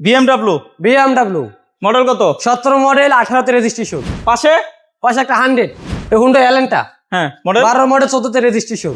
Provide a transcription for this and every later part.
BMW BMW model কত? সতেরো model আঠারোতে রেজিস্ট্রেশন পাশে? পাশে একটা হান্ড্রেড হুন্ডো এলেনটা হ্যাঁ মডেল বারো মডেল চোদ্দতে রেজিস্ট্রেশন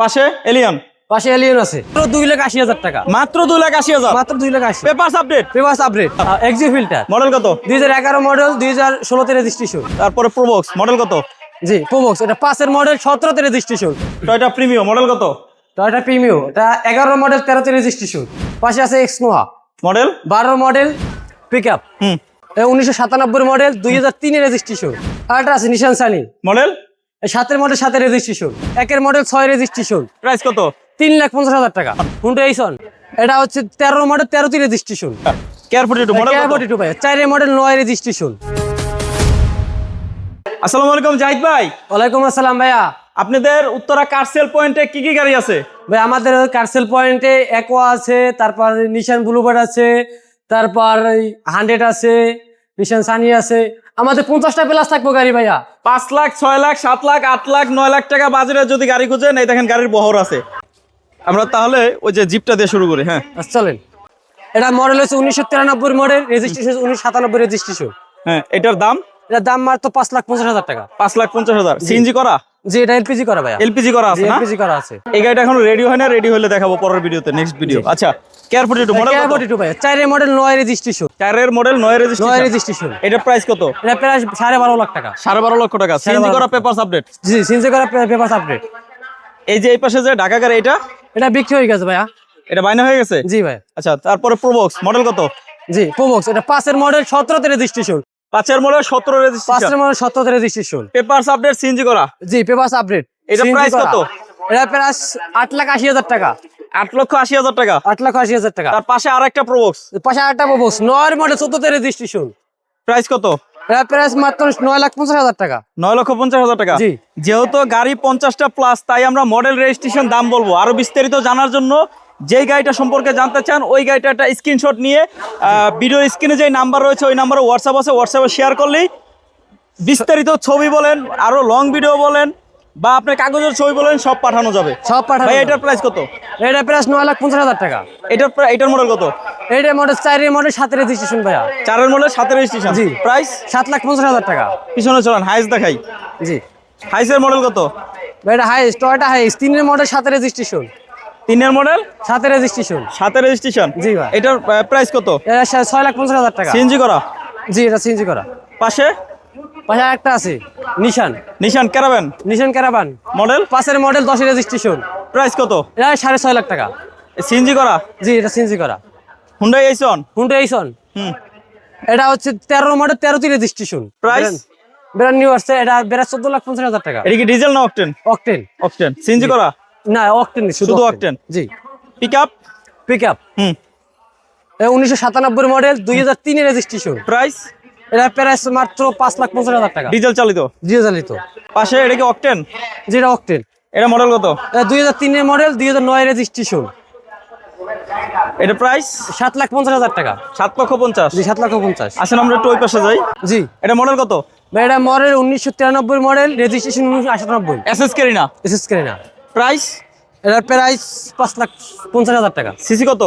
পাশে? এলিয়ন পাশে এলিয়ন আছে। মাত্র দুই লাখ আশি হাজার টাকা। মাত্র দুই লাখ আশি হাজার? মাত্র দুই লাখ আশি। Papers update papers update Axio Fielder model কত? দুই হাজার এগারো মডেল দুই হাজার ষোলোতে রেজিস্ট্রেশন তারপরে প্রোবক্স মডেল কত? জি প্রোবক্স এটা পাঁচের মডেল সতেরোতে রেজিস্ট্রেশন টয়টা প্রিমিয়াম মডেল কত? টয়টা প্রিমিও এটা এগারো মডেল তেরোতে রেজিস্ট্রেশন পাশে আছে এক্সনোয়া মডেল? বারো মডেল পিক আপ হুম উনিশশো সাতানব্বই মডেল দুই হাজার তিনে রেজিস্ট্রেশন আরেকটা আছে নিশান সানি মডেল? সাতের মডেল সাথে রেজিস্ট্রেশন একের মডেল ছয় রেজিস্ট্রেশন প্রাইস কত? তিন লাখ পঞ্চাশ হাজার টাকা। হুন্ডো এইসন এটা হচ্ছে তেরো মডেল তেরোতে রেজিস্ট্রেশন কেয়ারফুটি টু মডেল কত? টু ভাই চারের মডেল নয় রেজিস্ট্রেশন আসসালামু আলাইকুম জাহিদ ভাই। ওয়ালাইকুম আসসালাম ভাইয়া। আপনাদের উত্তরা কারসেল পয়েন্টে কি কি গাড়ি আছে? ভাই আমাদের কার্সেল পয়েন্টে একোয়া আছে তারপর নিশান ব্লুবার্ড আছে তারপর হান্ড্রেড আছে নিশান সানি আছে। আমাদের পঞ্চাশটা প্লাস থাকব গাড়ি ভাইয়া। পাঁচ লাখ ছয় লাখ সাত লাখ আট লাখ নয় লাখ টাকা বাজারে যদি গাড়ি খুঁজেন এই দেখেন গাড়ির বহর আছে। আমরা তাহলে ওই যে জিপটা দিয়ে শুরু করি হ্যাঁ। আচ্ছা, চলেন। এটা মডেল হচ্ছে উনিশশো তিরানব্বই মডেল রেজিস্ট্রেশন উনিশশো সাতানব্বই রেজিস্ট্রেশন হ্যাঁ এটার দাম? এটার দাম মাত্র পাঁচ লাখ পঞ্চাশ হাজার টাকা। পাঁচ লাখ পঞ্চাশ হাজার। সিএনজি করা? জি এটা এলপিজি করা ভাইয়া। এলপিজি করা আছে না? এলপিজি করা আছে। এই গাড়িটা এখন রেডি হয় না রেডি হলে দেখাবো পরের ভিডিওতে নেক্সট ভিডিও আচ্ছা কেয়ারফুটি টু মডেল ফোর্টি টু ভাইয়া চারের মডেল নয় রেজিস্ট্রেশন চারের মডেল নয় নয় রেজিস্ট্রেশন রেজিস্ট্রেশন এটার প্রাইস কত? এটা সাড়ে বারো লাখ টাকা। সাড়ে বারো লক্ষ টাকা। সিএনজি করা পেপারস আপডেট জি করা পেপার আপডেট এই যে এই পাশে যে ঢাকা গাড়ি এটা? এটা বিক্রি হয়ে গেছে ভাইয়া। এটা বাইনা হয়ে গেছে? জি ভাই আচ্ছা তারপরে প্রোবক্স মডেল কত? জি প্রোবক্স এটা পাঁচের মডেল সতেরোতে রেজিস্ট্রেশন পাঁচের মডেল সতেরো রেজিস্ট্রেশন পাঁচের মডেল সতেরোতে রেজিস্ট্রেশন পেপারস আপডেট সিএনজি করা। জি আপডেট এটা price কত? এটা আট লাখ আশি হাজার টাকা। আট লক্ষ আশি হাজার টাকা। লাখ আশি হাজার টাকা। তার পাশে আর একটা প্রোবক্স পাশে আটটা প্রোবক্স নয়ের মডেল চোদ্দতে রেজিস্ট্রেশন প্রাইস কত? প্রাইস মাত্র নয় লাখ পঞ্চাশ হাজার টাকা। নয় লক্ষ পঞ্চাশ হাজার টাকা। জি। যেহেতু গাড়ি পঞ্চাশটা প্লাস তাই আমরা মডেল রেজিস্ট্রেশন দাম বলব। আরও বিস্তারিত জানার জন্য যেই গাড়িটা সম্পর্কে জানতে চান ওই গাড়িটা একটা স্ক্রিনশট নিয়ে ভিডিও স্ক্রিনে যে নাম্বার রয়েছে ওই নাম্বারে হোয়াটসঅ্যাপ আছে হোয়াটসঅ্যাপে শেয়ার করলেই বিস্তারিত ছবি বলেন আরও লং ভিডিও বলেন বা আপনার কাগজের ছবি বলেন সব পাঠানো যাবে। সব পাঠানো ভাই এটার প্রাইস কত? এটা প্রাইস নয় লাখ পঞ্চাশ হাজার টাকা। এটার এটার মডেল কত? এইটা মডেল চারের মডেল সাথে রেজিস্ট্রেশন ভাইয়া। চারের মডেল সাতের রেজিস্ট্রেশন জি। প্রাইস সাত লাখ পঞ্চাশ হাজার টাকা। পিছনে চলেন হাইস দেখাই। জি। হাইসের মডেল কত? ভাই এটা হাইস টয়টা হাইস তিনের মডেল সাথে রেজিস্ট্রেশন তিনের মডেল সাথে রেজিস্ট্রেশন সাতের রেজিস্ট্রেশন জি ভাই। এটার প্রাইস কত? ছয় লাখ পঞ্চাশ হাজার টাকা। সিএনজি করা? জি এটা সিএনজি করা। পাশে? পাশে একটা আছে Nissan. Nissan caravan? Nissan caravan model পাশের মডেল দশের রেজিস্ট্রেশন প্রাইস কত? এটা সাড়ে ছয় লাখ টাকা। সিএনজি করা? জি এটা সিএনজি করা। হুন্ডাই এইসন হুন্ডো এইসন হুম। এটা হচ্ছে তেরো মডেল তেরোতে রেজিস্ট্রেশন Price? বেড়া নিউ আসছে এটা বেড়া চোদ্দ লাখ পঞ্চাশ হাজার টাকা। এটা কি ডিজেল না অকটেন অকটেন অকটেন সিএনজি করা? না অকটেন শুধু শুধু অকটেন জি। পিক আপ পিক আপ হুম। উনিশশো সাতানব্বই মডেল দুই হাজার তিনে রেজিস্ট্রেশন প্রাইস এটা প্রাইস মাত্র পাঁচ লাখ পঞ্চাশ হাজার টাকা। ডিজেল চালিত জিও চালিত পাশে এটা কি অকটেন যেটা অকটেন এটা মডেল কত? দুই হাজার তিনের মডেল দুই হাজার নয় রেজিস্ট্রেশন এটা প্রাইস সাত লাখ পঞ্চাশ হাজার টাকা। সাত লক্ষ পঞ্চাশ। জি সাত লক্ষ পঞ্চাশ। আসেন আমরা একটু ওই পাশে যাই। জি। এটা মডেল কত? এটা মডেল উনিশশো তিরানব্বই মডেল রেজিস্ট্রেশন উনিশশো আটানব্বই। এসএস কেরিনা এসএস করে না প্রাইস? এটার প্রাইস পাঁচ লাখ পঞ্চাশ হাজার টাকা। সিসি কত?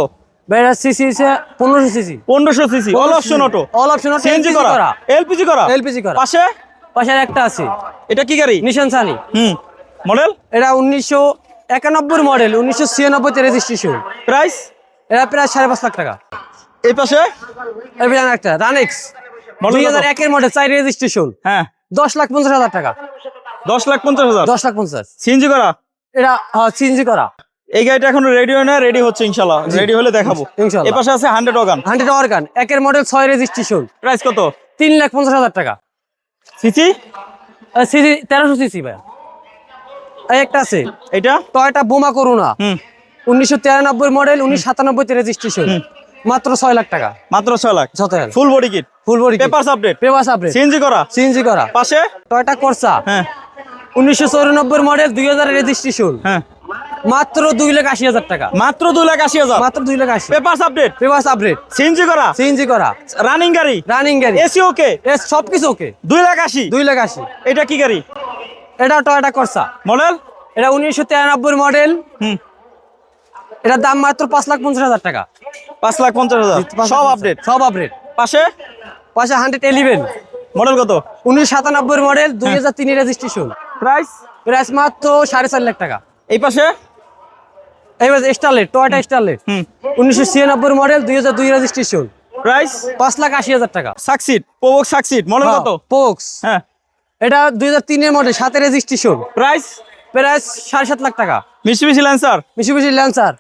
ভাই এটা সিসি হচ্ছে পনেরোশো সিসি। পনেরোশো CC. All option auto all option CNG করা। এলপিজি করা? এলপিজি করা। পাশে? পাশে একটা আছে। এটা কি গাড়ি? নিশান সানি হুম। মডেল? এটা উনিশশো একানব্বই মডেল উনিশশো ছিয়ানব্বইতে রেজিস্ট্রেশন প্রাইস? এটা প্রায় সাড়ে পাঁচ লাখ টাকা। এই পাশে? এরপর জানা একটা রানেক্স দুই হাজার একের মডেল চাই রেজিস্ট্রেশন হ্যাঁ। দশ লাখ পঞ্চাশ হাজার টাকা। দশ লাখ পঞ্চাশ হাজার। দশ লাখ পঞ্চাশ। সিএনজি করা? এটা সিএনজি করা। এই গাড়িটা এখন রেডি হয় না রেডি হচ্ছে ইনশাল্লাহ রেডি হলে দেখাবো। ইনশাল্লাহ। পাশে আছে হান্ড্রেড ওগান হান্ড্রেড অর্গান একের মডেল ছয় রেজিস্ট্রেশন প্রাইস কত? তিন লাখ পঞ্চাশ হাজার টাকা। সিসি সিসি তেরোশো সিসি ভাই একটা আছে। এটা টয়টা বোমা হুম। উনিশশো তিরানব্বই মডেল উনিশশো সাতানব্বইতে রেজিস্ট্রেশন মাত্র ছয় লাখ টাকা। মাত্র ছয় লাখ। ছয় full body kit full body papers update paper update CNG করা। সিএনজি করা। পাশে? Toyota Corsa. হ্যাঁ। উনিশশো চৌরানব্বই মডেল দুই হাজার রেজিস্ট্রেশন হ্যাঁ। মাত্র দুই লাখ আশি হাজার টাকা। মাত্র দুই লাখ আশি হাজার? মাত্র দুই লাখ আশি। Papers update paper update CNG করা? সিএনজি করা। রানিং গাড়ি? রানিং গাড়ি। এসি ওকে এ সব কিছু ওকে দুই লাখ আশি? দুই লাখ আশি। এটা কি গাড়ি? এটা টয়টা করসা মডেল এটা উনিশশো তিরানব্বই মডেল হুম। এটার দাম মাত্র পাঁচ লাখ পঞ্চাশ হাজার টাকা। পাঁচ লাখ পঞ্চাশ হাজার? সব আপডেট সব আপডেট পাশে? পাশে হান্ড্রেড এলিভেন মডেল কত? উনিশশো সাতানব্বই মডেল দুই হাজার তিনের রেজিস্ট্রেশন প্রাইস? প্রাইস মাত্র সাড়ে চার লাখ টাকা। এই পাশে? এবার স্টারলেট টয়টা স্টারলেট উনিশশো ছিয়ানব্বই মডেল দুই হাজার দুই রেজিস্ট্রেশন প্রাইস পাঁচ লাখ আশি হাজার টাকা। সাকসিড প্রবক সাকসিড মডেল কত? পোক্স হ্যাঁ। এটা দুই হাজার তিনের মডেল সাথে রেজিস্ট্রেশন প্রাইস প্রাইস সাড়ে সাত লাখ টাকা। মিষ্টি ল্যান্সার মিশুমিশি ল্যান্সার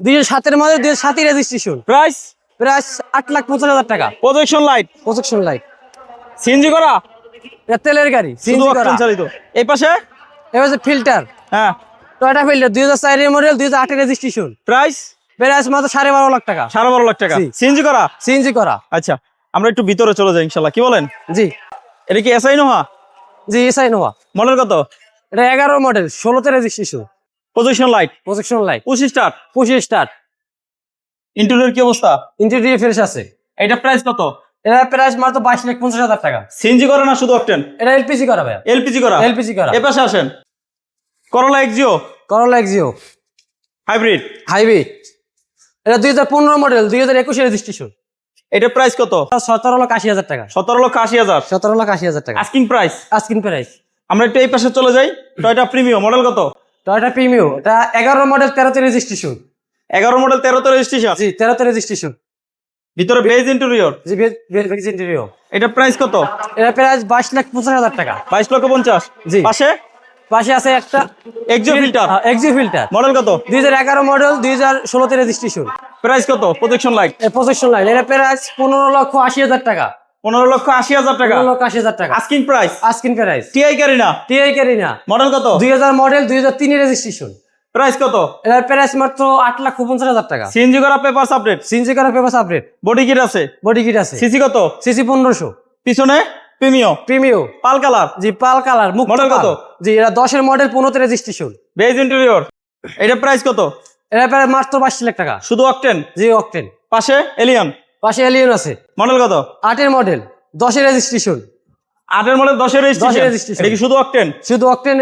দুই হাজার সাতের মডেল দুই হাজার সাতই রেজিস্ট্রেশন প্রাইস প্রাইস আট লাখ পঞ্চাশ হাজার টাকা। Projection light projection light CNG করা? এটা তেলের গাড়ি শুধু অকটেন চালিত। এই পাশে? এবার হচ্ছে ফিল্টার। হ্যাঁ। টয়টা ফিল্টার দুই হাজার চারের মডেল দুই হাজার আটের রেজিস্ট্রেশন প্রাইস প্রাইস মাত্র সাড়ে বারো লাখ টাকা। সাড়ে বারো লাখ টাকা। সিএনজি করা? সিএনজি করা। আচ্ছা আমরা একটু ভিতরে চলে যাই ইনশাল্লাহ কি বলেন? জি। এটা কি এসআই নোহা জি এসআই নোয়া মডেল কত? এটা এগারো মডেল ষোলোতে registration projection light projection light পঁচিশ স্টার পঁচিশ স্টার ইন্টেরিয়র কি অবস্থা? ইন্টেরিয়র ফ্রেশ আছে। এটা প্রাইস কত? এটা প্রাইস মাত্র বাইশ লাখ পঞ্চাশ হাজার টাকা। সিএনজি করে না শুধু অকটেন এটা এলপিজি করা ভাইয়া। এলপিজি করা? এলপিজি করা। এ পাশে আসেন। করলা এক্সিও করলা এক্সিও হাইব্রিড হাইব্রিড এটা দুই হাজার পনেরো মডেল দুই হাজার একুশে রেজিস্ট্রেশন এটা প্রাইস কত? সতেরো লাখ আশি হাজার টাকা। সতেরো লক্ষ আশি হাজার। সতেরো লাখ আশি হাজার টাকা। আস্কিং প্রাইস আস্কিন প্রাইস আমরা একটু এই পাশে চলে যাই। টয়টা প্রিমিয়াম মডেল কত? টয়টা প্রিমিও এটা এগারো মডেল তেরোতে রেজিস্ট্রেশন এগারো মডেল তেরোতে রেজিস্ট্রেশন জি তেরোতে রেজিস্ট্রেশন ভিতরে বেজ ইন্টেরিয়র জি ভেজ ইন্টেরিয়র এটা প্রাইস কত? এটা প্রাইস বাইশ লাখ পঞ্চাশ হাজার টাকা। বাইশ লক্ষ পঞ্চাশ? জি। পাশে? পাশে আছে একটা Axio Fielder Axio Fielder model কত? দুই হাজার এগারো মডেল দুই হাজার ষোলোতে রেজিস্ট্রেশন প্রাইস কত? প্রজেকশন লাইট প্রজেকশন লাইন এটা প্রাইস পনেরো লক্ষ আশি হাজার টাকা। পনেরো লক্ষ আশি হাজার টাকা? পনেরো লক্ষ আশি হাজার টাকা। Asking price asking price TI Carina TI Carina model কত? দুই হাজার মডেল দুই হাজার তিনের রেজিস্ট্রেশন প্রাইস কত? এটার প্রাইস মাত্র আট লাখ পঞ্চাশ হাজার টাকা। সিএনজি করা পেপারস আপডেট সিনজি করা পেপার আপডেট বডি কিট আছে? বডি কিট আছে। সিসি কত? সিসি পনেরোশো। পিছনে? Premium Premio. Pearl colour? জি পাল কালার মুখ মডেল কত? জি এটা দশের মডেল পনেরোতে রেজিস্ট্রেশন বেজ ইন্টেরিয়র এটা প্রাইস কত? এটা প্রায় মাত্র বাইশ লাখ টাকা। শুধু অকটেন জি অকটেন পাশে এলিয়ন পাশে এলিয়ন আছে। মডেল কত? আটের মডেল দশের রেজিস্ট্রেশন আটের মডেল দশের রেজিস্ট্রেশন এটা কি শুধু অকটেন শুধু অকটেন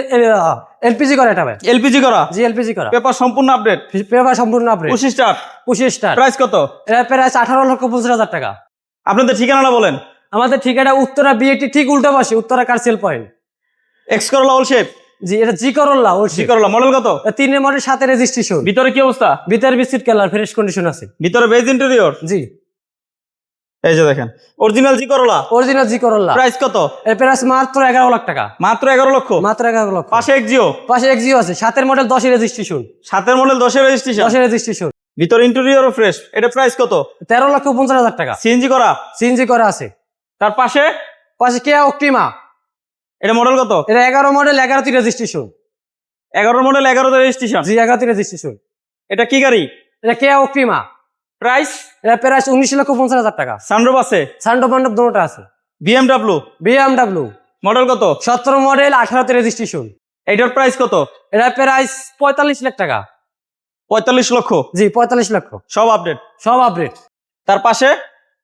এলপিজি করা এটা ভাই। এলপিজি করা? জি এলপিজি করা। পেপার সম্পূর্ণ আপডেট পেপার সম্পূর্ণ আপডেট স্টার স্টার প্রাইস কত? এটা প্রাইস আঠারো লক্ষ পঁচিশ হাজার টাকা। আপনাদের ঠিকানাটা বলেন। আমাদের ঠিকানা উত্তরা বিএটি ঠিক উল্টা পাশে Uttara car sale point X Corolla all shape জি এটা জি করল্লা ও জি করলা মডেল কত? তিনের মডেল সাথে রেজিস্ট্রেশন ভিতরে কি অবস্থা? ভিতরে বিস্কিট কালার ফ্রেশ কন্ডিশন আছে। ভিতরে বেজ ইন্টেরিয়র জি। এই যে দেখেন অরিজিনাল জি করলা অরিজিনাল জি করল্লা প্রাইস কত? এর প্রাইস মাত্র এগারো লাখ টাকা। মাত্র এগারো লক্ষ? মাত্র এগারো লক্ষ। পাশে এক জিও পাশে এক জিও আছে সাতের মডেল দশের রেজিস্ট্রেশন সাতের মডেল দশের রেজিস্ট্রেশন দশের রেজিস্ট্রেশন ভিতর ইন্টেরিয়র ফ্রেশ এটা প্রাইস কত? তেরো লক্ষ পঞ্চাশ হাজার টাকা। সিএনজি করা? সিএনজি করা আছে। তার পাশে? পাশে কেয়া অক্টিমা এটা মডেল কত? এটা এগারো মডেল এগারোটি রেজিস্ট্রেশন এগারো মডেল এগারোতে রেজিস্ট্রেশন জি এগারোটি রেজিস্ট্রেশন এটা কি গাড়ি? এটা কেয়া অক্টিমা প্রাইস? এটা প্রাইস উনিশ লক্ষ পঞ্চাশ হাজার টাকা। সানরুফ আছে? সান্ডো পান্ডব দুটোটা আছে। বিএমডাব্লিউ? বিএমডাব্লিউ। মডেল কত? সতেরো মডেল আঠারোতে রেজিস্ট্রেশন এটার প্রাইস কত? এটা প্রাইস পঁয়তাল্লিশ লাখ টাকা। পঁয়তাল্লিশ লক্ষ? জি পঁয়তাল্লিশ লক্ষ। সব আপডেট? সব আপডেট। তার পাশে?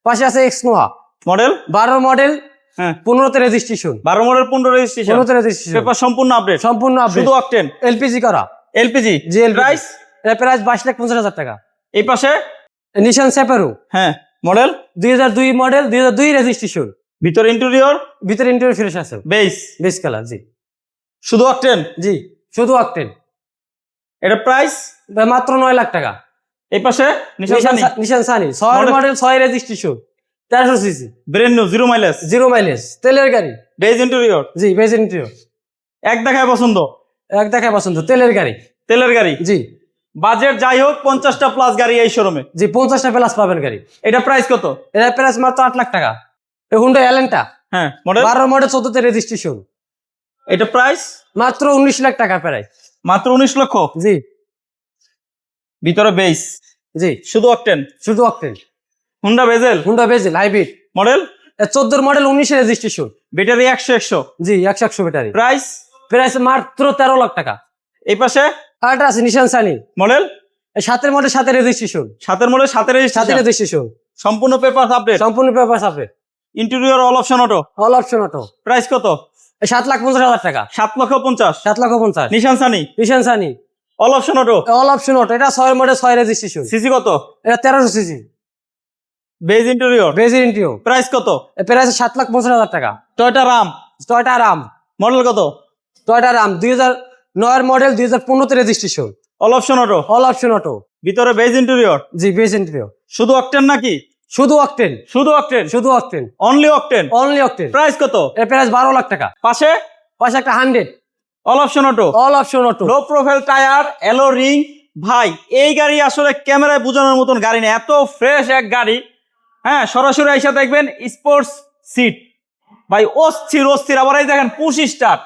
পাশে আছে এক্সনোয়া মডেল? বারো মডেল হ্যাঁ। পনেরোতে রেজিস্ট্রেশন বারো মডেল পনেরো রেজিস্ট্রেশন পনেরোতে রেজিস্ট্রেশন পেপার সম্পূর্ণ আপডেট সম্পূর্ণ আপডেট শুধু অকটেন এলপিজি করা। এলপিজি জি প্রাইস প্রাইস বাইশ লাখ পঞ্চাশ হাজার টাকা। এই পাশে? নিশান সেপারু হ্যাঁ মডেল দুই হাজার দুই মডেল দুই হাজার দুই রেজিস্ট্রেশন ভিতর ইন্টেরিয়র ভিতরে ইন্টারভিউ ফ্রেশ আছে। বেস বেস কালার জি। শুধু অকটেন জি শুধু অকটেন এটা প্রাইস মাত্র নয় লাখ টাকা। এই পাশে? নিশান নিশান সানি ছয় মডেল ছয় রেজিস্ট্রেশন তেরোশো CC brand new zero mileage zero mileage তেলের গাড়ি। বেজ ইন্টেরিয়র জি বেস ইন্টারভিউ এক দেখায় পছন্দ? এক দেখায় পছন্দ তেলের গাড়ি। তেলের গাড়ি? জি। বাজেট যাই হোক পঞ্চাশটা প্লাস গাড়ি এই শোরুমে জি পঞ্চাশটা প্লাস পাবেন গাড়ি। এটা প্রাইস কত? এটা প্রাইস মাত্র আট লাখ টাকা। হুন্ডা এলেনটা হ্যাঁ মডেল বারো মডেল চোদ্দতে রেজিস্ট্রেশন এটা প্রাইস মাত্র উনিশ লাখ টাকা প্রায়। মাত্র উনিশ লক্ষ? জি। ভিতরে বেস জি। শুধু অকটেন শুধু octane Honda Vezel Honda Vezel hybrid model চোদ্দোর মডেল উনিশে রেজিস্ট্রেশন ব্যাটারি একশো একশো। জি একশো একশো ব্যাটারি প্রাইস প্রাইস মাত্র তেরো লাখ টাকা। এই পাশে? আরেকটা আছে নিশান সানি। মডেল? এই সাতের মডেল সাথে রেজিস্ট্রেশন সাতের মডেল সাথে registration। রেজিস্ট্রেশন সম্পূর্ণ পেপার আপডেট সম্পূর্ণ পেপার সাপে interior all option auto all option auto price কত? সাত লাখ পঞ্চাশ হাজার টাকা। সাত লক্ষ পঞ্চাশ। সাত লক্ষ পঞ্চাশ। Nissan Sunny? Nissan Sunny. All option auto all option auto এটা ছয় মডেল ছয় রেজিস্ট্রেশন সিসি কত? এটা তেরোশো সিসি বেজ ইন্টেরিয়র বেজির ইন্টিও প্রাইস কত? প্রাইস সাত লাখ পঞ্চাশ হাজার টাকা। Toyota Ram Toyota Ram model কত? টয়টা রাম দুই হাজার নয়ের মডেল দুই হাজার পনেরোতে registration all option auto all option auto ভিতরে বেজ ইন্টেরিয়র জি বেজ ইন্টিও শুধু অকটেন নাকি? শুধু অকটেন শুধু অকটেন শুধু octane only octane only octane price কত? এর প্রাইস বারো লাখ টাকা। পাশে? পাশে একটা hundred all option auto all option auto low profile tyre alloy ring ভাই এই গাড়ি আসলে ক্যামেরায় বোঝানোর মতন গাড়ি না। এত ফ্রেশ এক গাড়ি। হ্যাঁ সরাসরি এসে দেখবেন স্পোর্টস সিট ভাই অস্থির অস্থির। আবার এই দেখেন পুশ স্টার্ট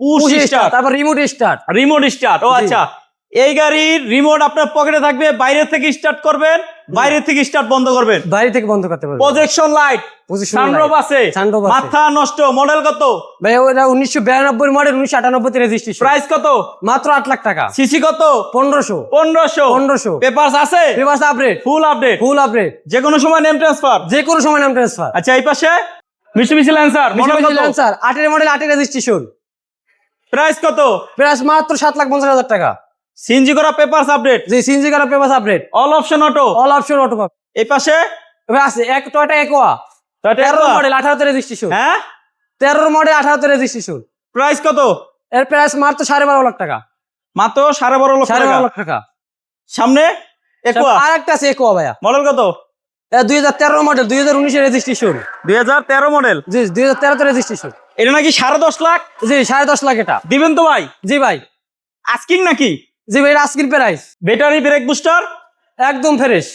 পুশ স্টার্ট তারপর রিমোট স্টার্ট রিমোট স্টার্ট ও আচ্ছা এই গাড়ির রিমোট আপনার পকেটে থাকবে বাইরে থেকে স্টার্ট করবেন বাইরে থেকে স্টার্ট বন্ধ করবেন। বাড়ি থেকে বন্ধ করতে পারবে প্রজেকশন লাইট সানরোপ আছে। মাথা নষ্ট মডেল কত? ভাই ওটা উনিশশো বিরানব্বই মডেল উনিশশো আটানব্বই রেজিস্ট্রেশন প্রাইস কত? মাত্র আট লাখ টাকা। সিসি কত? পনেরোশো। পনেরোশো। পনেরোশো। পেপারস আছে? Reverse update full update full update যে কোনো সময় নেম ট্রান্সফার যে কোনো সময় নাম ট্রান্সফার আচ্ছা এই পাশে? মিষ্টি মিষ্টি ল্যান্সার মডেল কত? স্যার আটের মডেল আটের রেজিস্ট্রেশন প্রাইস কত? প্রাইস মাত্র সাত লাখ পঞ্চাশ হাজার টাকা। সিনজি করা পেপারস আপডেট যে CNG car paper update all option auto all option auto এই পাশে? আছে এক টয়টা একোয়া তেরো। মডেল আঠারোতে রেজিস্ট্রেশন হ্যাঁ? তেরোর মডেল আঠারোতে রেজিস্ট্রেশন প্রাইস কত? এর প্রাইস মাত্র সাড়ে বারো লাখ টাকা। মাত্র সাড়ে বারো লক্ষ সাড়ে টাকা। বারো লাখ টাকা। সামনে? একুয়া আর একটা আছে একোয়া ভাইয়া। মডেল কত? দুই হাজার তেরো মডেল দুই হাজার উনিশের রেজিস্ট্রেশন দুই হাজার তেরো মডেল জি দুই হাজার তেরোতে রেজিস্ট্রেশন এটা নাকি সাড়ে দশ লাখ? জি সাড়ে দশ লাখ এটা। দিবেন তো ভাই। জি ভাই। আস্কিং নাকি? জি ভাই আজকের প্রাইস। ব্যাটারি ব্রেক বুস্টার একদম ফ্রেশ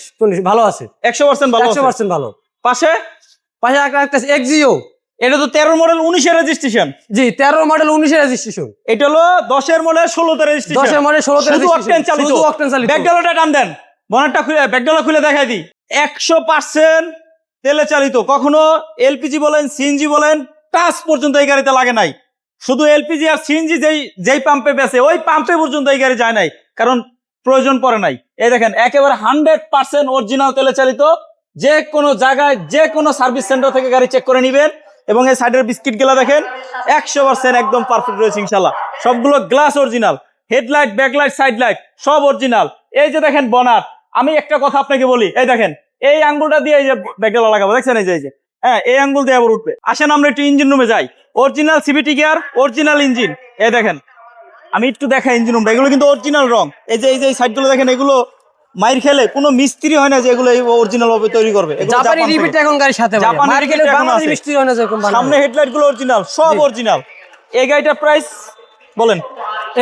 ভালো আছে। একশো পার্সেন্ট ভালো একশো পার্সেন্ট ভালো। পাশে? পাশে একটা এক্সিও এটা তো তেরো মডেল উনিশের রেজিস্ট্রেশন জি তেরো মডেল উনিশের রেজিস্ট্রেশন এটা হলো দশের মডেল ষোলোতে রেজিস্ট্রেশন দশের মডেল ষোলোতে ব্যাকডালাটা টান দেন। বনারটা খুলে ব্যাকডালা খুলে দেখাই দিই। একশো পার্সেন্ট তেলে চালিত। কখনো এলপিজি বলেন সিএনজি বলেন টাচ পর্যন্ত এই গাড়িতে লাগে নাই। শুধু এলপিজি আর সিএনজি যেই যেই পাম্পে বেছে ওই পাম্পে পর্যন্ত এই গাড়ি যায় নাই, কারণ প্রয়োজন পড়ে নাই। এই দেখেন, একেবারে হান্ড্রেড পার্সেন্ট অরিজিনাল তেলে চালিত যে কোনো জায়গায় যে কোনো সার্ভিস সেন্টার থেকে গাড়ি চেক করে নিবেন। এবং এই সাইডের বিস্কিটগুলা দেখেন, একশো পার্সেন্ট একদম পারফেক্ট রয়েছে ইনশাল্লাহ সবগুলো glass original headlight backlight side light সব অরিজিনাল এই যে দেখেন বনার আমি একটা কথা আপনাকে বলি, এই দেখেন, এই আঙ্গুলটা দিয়ে এই যে ব্যাকডালা লাগাবো, দেখছেন এই যে এই যে? হ্যাঁ এই আঙ্গুল দিয়ে আবার উঠবে। আসেন আমরা একটু ইঞ্জিন রুমে যাই। Original CVT gear original engine এ দেখেন আমি একটু দেখাই ইঞ্জিন রুমটা এগুলো কিন্তু অরিজিনাল রং। এই যে এই যে সাইডগুলো দেখেন এগুলো মাইর খেলে কোনো মিস্ত্রি হয় না যে এগুলো অরিজিনাল ভাবে তৈরি করবে। জাপানি রিপিট এখন গাড়ির সাথে repeat এখন বাংলাদেশি। মিষ্টি হয় না যেরকম। সামনে হেডলাইটগুলো অরিজিনাল সব অরিজিনাল এই গাড়িটার প্রাইস বলেন।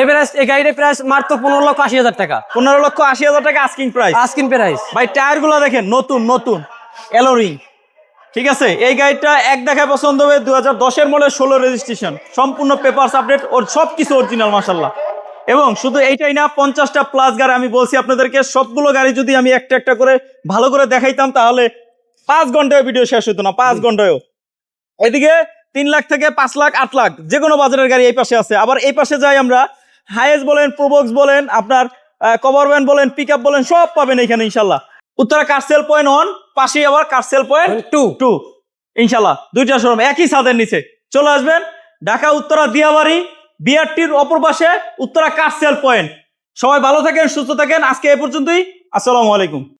এভারেজ এই গাড়ির প্রাইস মাত্র পনেরো লক্ষ আশি হাজার টাকা। পনেরো লক্ষ আশি হাজার টাকা আস্কিং প্রাইস আস্কিন প্রাইস ভাই টায়ারগুলো দেখেন নতুন নতুন। এলোরিং ঠিক আছে? এই গাড়িটা এক দেখায় পছন্দ হবে দু হাজার দশের মডেল ষোলো রেজিস্ট্রেশন সম্পূর্ণ পেপারস আপডেট ওর সব কিছু অরিজিনাল মাসাল্লাহ এবং শুধু এইটাই না, পঞ্চাশটা প্লাস গাড়ি আমি বলছি আপনাদেরকে, সবগুলো গাড়ি যদি আমি একটা একটা করে ভালো করে দেখাইতাম, তাহলে পাঁচ ঘন্টায় ভিডিও শেষ হতো না, পাঁচ ঘন্টায়ও। এদিকে তিন লাখ থেকে পাঁচ লাখ, আট লাখ, যে কোনো বাজারের গাড়ি এই পাশে আছে। আবার এই পাশে যাই আমরা হায়েস বলেন প্রোবক্স বলেন, আপনার কভার ভ্যান বলেন পিক বলেন, সব পাবেন এখানে ইনশাল্লাহ উত্তরা কারসেল পয়েন্ট ওয়ান পাশে আবার কারসেল পয়েন্ট টু টু ইনশাল্লাহ দুইটা শোরুম একই ছাদের নিচে। চলে আসবেন ঢাকা উত্তরা দিয়াবাড়ি বিআরটির অপর পাশে উত্তরা কারসেল পয়েন্ট সবাই ভালো থাকেন সুস্থ থাকেন। আজকে এ পর্যন্তই। আসসালামু আলাইকুম।